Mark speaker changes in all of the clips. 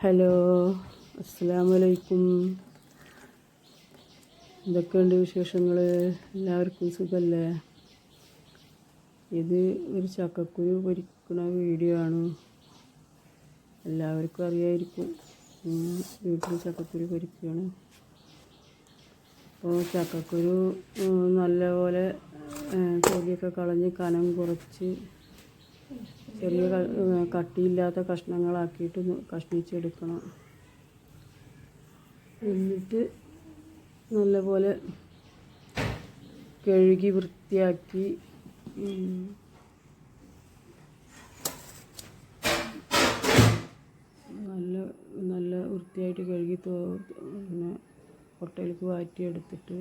Speaker 1: Hello അസ്സാം വലൈക്കും എന്തൊക്കെയുണ്ട് വിശേഷങ്ങൾ എല്ലാവർക്കും സുഖമല്ലേ ഇത് ഒരു ചക്കക്കുരു പൊരിക്കുന്ന വീഡിയോ ആണ്. എല്ലാവർക്കും അറിയായിരിക്കും. വീട്ടിൽ ചക്കക്കുരു പൊരിക്കുകയാണ് അപ്പോൾ ചക്കക്കുരു നല്ലപോലെ തൊലിയൊക്കെ കളഞ്ഞ് കനം കുറച്ച് ചെറിയ കട്ടിയില്ലാത്ത കഷ്ണങ്ങളാക്കിയിട്ട് കഷ്ണിച്ചെടുക്കണം. എന്നിട്ട് നല്ലപോലെ കഴുകി വൃത്തിയാക്കി നല്ല നല്ല വൃത്തിയായിട്ട് കഴുകി പിന്നെ കൊട്ടയിലേക്ക് വാറ്റിയെടുത്തിട്ട്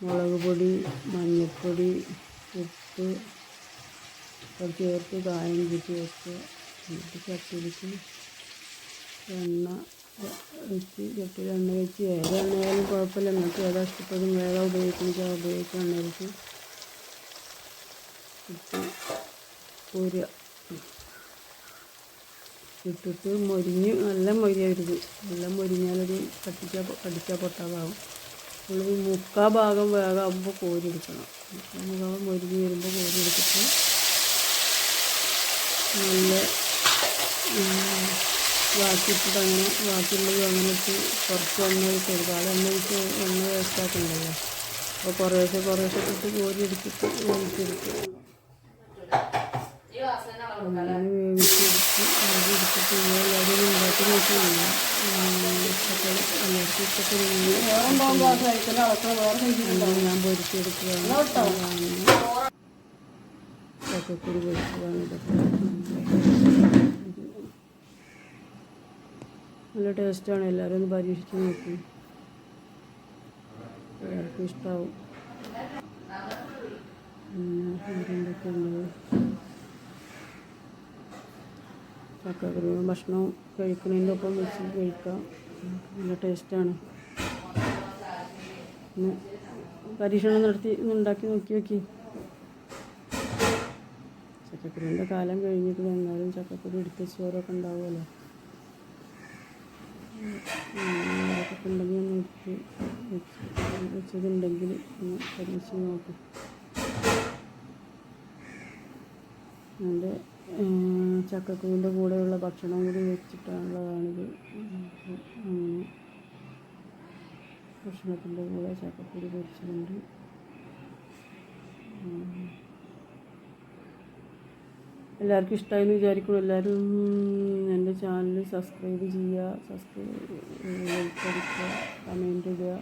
Speaker 1: മുളക് പൊടി മഞ്ഞൾപ്പൊടി ഉപ്പ് ഒക്കെ ചേർത്ത് കായം കൂട്ടി വെച്ച് എന്നിട്ട് ചട്ടിയിലേക്ക് എണ്ണ വെച്ച് ചട്ടിയിൽ എണ്ണ വെച്ച് ഏത് എണ്ണയായാലും കുഴപ്പമില്ല. നിങ്ങൾക്ക് ഏതാ ഇഷ്ടപ്പെടും വേറെ ഉപയോഗിക്കുന്നത് ആ ഉപയോഗിക്കുക വെച്ച് ഇട്ട് പൊരിയ ഇട്ടിട്ട് മൊരിഞ്ഞ് നല്ല മൊരിയരുത്. നല്ല മൊരിഞ്ഞാലൊരു കട്ടിച്ചാൽ കടിച്ചാൽ പൊട്ടാതാവും. ഉള്ളത് മുക്കാ ഭാഗം വേഗമാകുമ്പോൾ കോരിയെടുക്കണം മുക്കാൽ ഭാഗം മൊരിഞ്ഞ് വരുമ്പോൾ കോരിയെടുത്തിട്ട് നല്ല ഉം, തന്നെ അങ്ങനെ ബാക്കിയുള്ളത് അങ്ങനെ ഇട്ട് കുറച്ച് എണ്ണ ഒഴിച്ച് ഒരുപാട് എണ്ണ ഒഴിച്ച് എണ്ണ വേസ്റ്റാക്കണ്ടല്ലോ അപ്പോൾ കുറേശ്ശെ കുറേശ്ശെ ഇട്ടിട്ട് കോരി എടുത്തിട്ട് വേവിച്ചെടുക്കും വേവിച്ചെടുത്ത് അത് എടുത്തിട്ട് എല്ലാവരും ഉണ്ടാക്കി നോക്കിയില്ല എല്ലാവർക്കും ഇഷ്ടപ്പെടുന്നു ഞാൻ പൊരിച്ചെടുക്കുകയാണ് ചക്കക്കുരു പൊരിച്ചതാണ് ഇതൊക്കെ നല്ല ടേസ്റ്റാണ്. എല്ലാവരും ഒന്ന് പരീക്ഷിച്ച് നോക്കി. എല്ലാവർക്കും ഇഷ്ടമാവും എന്തൊക്കെ വേറെ എന്തൊക്കെയുണ്ട്? ചക്കക്കുരു ഭക്ഷണം കഴിക്കുന്നതിന്റെ ഒപ്പം വെച്ച് കഴിക്കാം. നല്ല ടേസ്റ്റാണ്. പരീക്ഷണം നടത്തി ഉണ്ടാക്കി നോക്കി നോക്കി. ചക്കക്കുരുവിന്റെ കാലം കഴിഞ്ഞിട്ട് വന്നാലും ചക്കക്കുരു എടുത്ത് ചോറൊക്കെ ഉണ്ടാവുമല്ലോ. അതൊക്കെ ഉണ്ടെങ്കിൽ ഒന്ന് എടുത്ത് വെച്ചതുണ്ടെങ്കിൽ ഒന്ന് പരീക്ഷിച്ച് നോക്കും. എന്റെ ചക്കക്കുരുവിന്റെ കൂടെയുള്ള ഭക്ഷണം കൂടി വെച്ചിട്ടുള്ളതാണിത്. ഭക്ഷണത്തിന്റെ കൂടെ ചക്കക്കുരു പൊരിച്ചതുണ്ട്. ഉം. എല്ലാവർക്കും ഇഷ്ടമായെന്ന് വിചാരിക്കുള്ളൂ എല്ലാവരും എന്റെ ചാനൽ സബ്സ്ക്രൈബ് ചെയ്യുക സബ്സ്ക്രൈബ് ലൈക്ക് അടിക്കുക കമന്റ് ഇടുക.